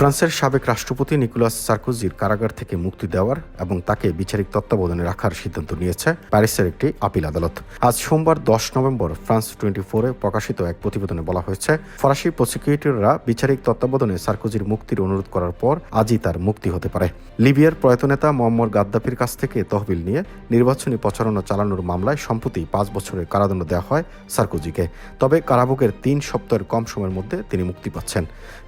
ফ্রান্সের সাবেক রাষ্ট্রপতি নিকোলাস সার্কোজির কারাগার থেকে মুক্তি দেওয়ার এবং তাকে বিচারিক তত্ত্বাবধানে রাখার সিদ্ধান্ত নিয়েছে প্যারিসের একটি আপিল আদালত। আজ সোমবার দশ নভেম্বর ফ্রান্স টোয়েন্টি ফোরে প্রকাশিত এক প্রতিবেদনে বলা হয়েছে, ফরাসি প্রসিকিউটররা বিচারিক তত্ত্বাবধানে সার্কোজির মুক্তির অনুরোধ করার পর আজই তার মুক্তি হতে পারে। লিবিয়ার প্রয়াত নেতা মোহাম্মদ গাদ্দাফির কাছ থেকে তহবিল নিয়ে নির্বাচনী প্রচারণা চালানোর মামলায় সম্প্রতি পাঁচ বছরের কারাদণ্ড দেওয়া হয় সার্কোজিকে। তবে কারাভোগের তিন সপ্তাহের কম সময়ের মধ্যে তিনি মুক্তি পাচ্ছেন।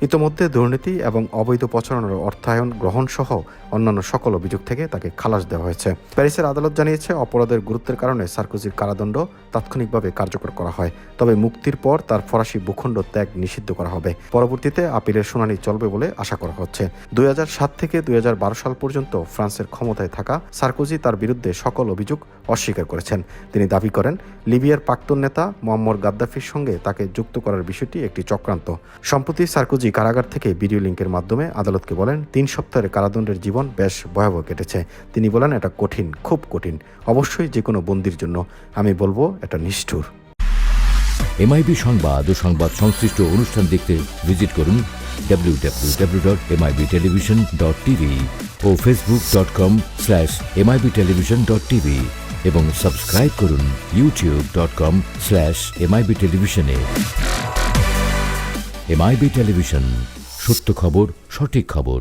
ইতোমধ্যে দুর্নীতি এবং অবৈধ প্রচারণার অর্থায়ন গ্রহণ সহ অন্যান্য সকল অভিযোগ থেকে তাকে খালাস দেওয়া হয়েছে। প্যারিসের আদালত জানিয়েছে, অপরাধের গুরুত্বের কারণে সার্কোজির কারাদণ্ড তাৎক্ষণিকভাবে কার্যকর করা হয়, তবে মুক্তির পর তার ফরাসি ভূখণ্ড ত্যাগ নিষিদ্ধ করা হবে। পরবর্তীতে আপিলের শুনানি চলবে বলে আশা করা হচ্ছে। দুই থেকে দুই হাজার বারো সাল পর্যন্ত ফ্রান্সের ক্ষমতায় থাকা সার্কোজি তার বিরুদ্ধে সকল অভিযোগ অস্বীকার করেছেন। তিনি দাবি করেন, লিবিয়ার প্রাক্তন নেতা মোহাম্মদ গাদ্দাফির সঙ্গে তাকে যুক্ত করার বিষয়টি একটি চক্রান্ত। সম্প্রতি সার্কোজি কারাগার থেকে ভিডিও লিঙ্কের মাধ্যমে আদালতকে বলেন, তিন সপ্তাহের কারাদণ্ডের জীবন বেশ ভয়াবহ কেটেছে। তিনি বলেন, এটা কঠিন, খুব কঠিন। অবশ্যই যে কোনো বন্দির জন্য আমি বলব, এটা নিষ্ঠুর। এমআইবি সংবাদ ও সংবাদ সংশ্লিষ্ট অনুষ্ঠান দেখতে ভিজিট করুন www.mibtelevision.tv ও facebook.com slash MIB television dot TV এবং সাবস্ক্রাইব করুন YouTube dot com slash MIB টেলিভিশনে এমআইবি টেলিভিশন সত্য খবর সঠিক খবর।